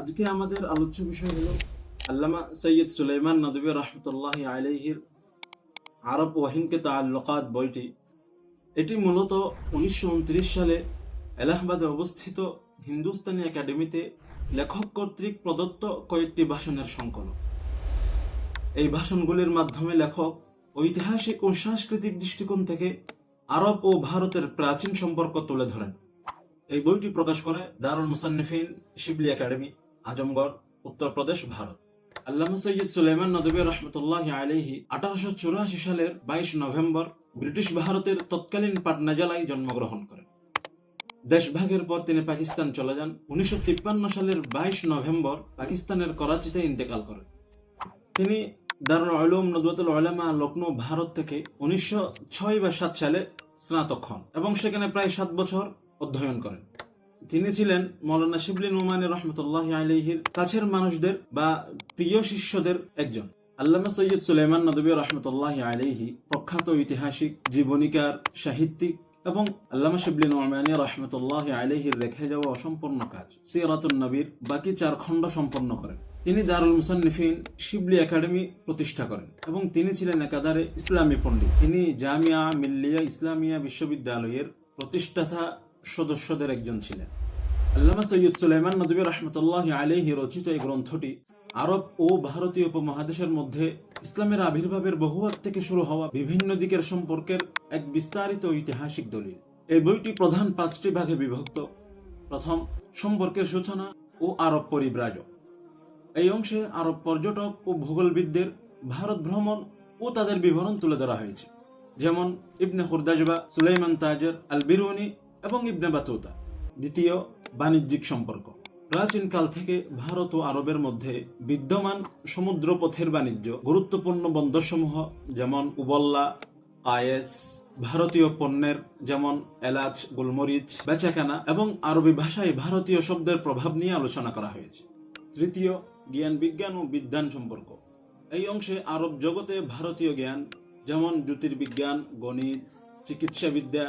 আজকে আমাদের আলোচ্য বিষয় হলো আল্লামা সৈয়দ সুলাইমান নদবী রহমতুল্লাহ আলাইহির আরব ওয়াহিনকে তাল্লকাত বইটি। এটি মূলত উনিশশো উনত্রিশ সালে এলাহাবাদে অবস্থিত হিন্দুস্তানি একাডেমিতে লেখক কর্তৃক প্রদত্ত কয়েকটি ভাষণের সংকলন। এই ভাষণগুলির মাধ্যমে লেখক ঐতিহাসিক ও সাংস্কৃতিক দৃষ্টিকোণ থেকে আরব ও ভারতের প্রাচীন সম্পর্ক তুলে ধরেন। এই বইটি প্রকাশ করে দারুল মুসান্নিফিন শিবলি একাডেমি। আজমগড় উত্তরপ্রদেশ ভারত। আল্লামা সৈয়দ সুলাইমান নদবী রহমতুল্লাহ আলাইহি আঠারোশো চুরাশি সালের বাইশ নভেম্বর ব্রিটিশ ভারতের তৎকালীন পাটনা জেলায় জন্মগ্রহণ করেন। দেশভাগের পর তিনি পাকিস্তান চলে যান। উনিশশো তিপ্পান্ন সালের বাইশ নভেম্বর পাকিস্তানের করাচিতে ইন্তেকাল করেন। তিনি দারুল আলম নদওয়াতুল আলামা লখনৌ ভারত থেকে উনিশশো ছয় বা সাত সালে স্নাতক হন এবং সেখানে প্রায় সাত বছর অধ্যয়ন করেন। তিনি ছিলেন মৌলানা শিবলি নোমানি রহমতুল্লাহ আলহির কাছের মানুষদের বা প্রিয় শিষ্যদের একজন। আল্লামা সৈয়দ সুলাইমান নদবী রহমতুল্লাহ আলহি প্রখ্যাত ঐতিহাসিক জীবনীকার, সাহিত্যিক এবং আল্লামা শিবলি নোমানি রহমতুল্লাহ আলহির রেখে যাওয়া অসম্পূর্ণ কাজ সিরাতুল নবীর বাকি চার খণ্ড সম্পন্ন করেন। তিনি দারুল মুসান্নিফিন শিবলি একাডেমি প্রতিষ্ঠা করেন এবং তিনি ছিলেন একাধারে ইসলামী পণ্ডিত। তিনি জামিয়া মিল্লিয়া ইসলামিয়া বিশ্ববিদ্যালয়ের প্রতিষ্ঠাতা সদস্যদের একজন ছিলেন। আল্লামা সৈয়দ সুলাইমান নদী রহমতুল্লাহ আলহি রচিত এই গ্রন্থটি আরব ও ভারতীয় উপমহাদেশের মধ্যে ইসলামের আবির্ভাবের বহুয়ার থেকে শুরু হওয়া বিভিন্ন দিকের সম্পর্কের এক বিস্তারিত ঐতিহাসিক দলিল। এই বইটি প্রধান পাঁচটি ভাগে বিভক্ত। প্রথম, সম্পর্কের সূচনা ও আরব পরিব্রাজক। এই অংশে আরব পর্যটক ও ভূগোলবিদদের ভারত ভ্রমণ ও তাদের বিবরণ তুলে ধরা হয়েছে। যেমন, ইবনে খুরদাজবা সুলাইমান তাজর আল বিরুনি এবং ইবনে বাতুতা। দ্বিতীয় বাণিজ্যিক সম্পর্ক। প্রাচীনকাল থেকে ভারত ও আরবের মধ্যে বিদ্যমান সমুদ্রপথের বাণিজ্য গুরুত্বপূর্ণ বন্দরসমূহ যেমন উবল্লা আয়েস ভারতীয় পণ্যের যেমন এলাচ, গোলমরিচ, বেচাকেনা এবং আরবি ভাষায় ভারতীয় শব্দের প্রভাব নিয়ে আলোচনা করা হয়েছে। তৃতীয়, জ্ঞান বিজ্ঞান ও বিজ্ঞান সম্পর্ক। এই অংশে আরব জগতে ভারতীয় জ্ঞান যেমন জ্যোতির্বিজ্ঞান, গণিত, চিকিৎসাবিদ্যা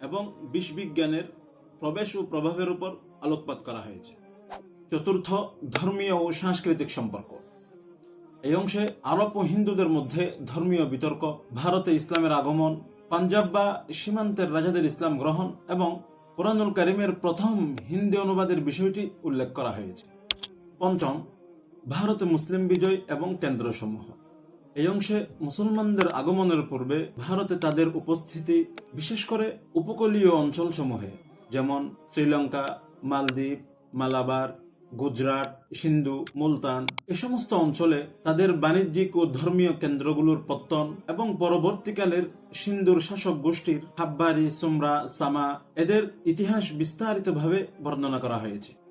এবং বিষবিজ্ঞানের প্রবেশ ও প্রভাবের উপর আলোকপাত করা হয়েছে। চতুর্থ ধর্মীয় ও সাংস্কৃতিক সম্পর্ক। এই অংশে আরব ও হিন্দুদের মধ্যে ধর্মীয় বিতর্ক, ভারতে ইসলামের আগমন, পাঞ্জাব বা সীমান্তের রাজাদের ইসলাম গ্রহণ এবং কোরআনুল করিমের প্রথম হিন্দি অনুবাদের বিষয়টি উল্লেখ করা হয়েছে। পঞ্চম, ভারতে মুসলিম বিজয় এবং কেন্দ্রসমূহ। এই অংশে মুসলমানদের আগমনের পূর্বে ভারতে তাদের উপস্থিতি, বিশেষ করে উপকূলীয় অঞ্চলসমূহে যেমন শ্রীলঙ্কা, মালদ্বীপ, মালাবার, গুজরাট, সিন্ধু, মুলতান, এ সমস্ত অঞ্চলে তাদের বাণিজ্যিক ও ধর্মীয় কেন্দ্রগুলোর পত্তন এবং পরবর্তীকালের সিন্ধুর শাসক গোষ্ঠীর হাব্বারি, সুমরা, সামা এদের ইতিহাস বিস্তারিতভাবে বর্ণনা করা হয়েছে।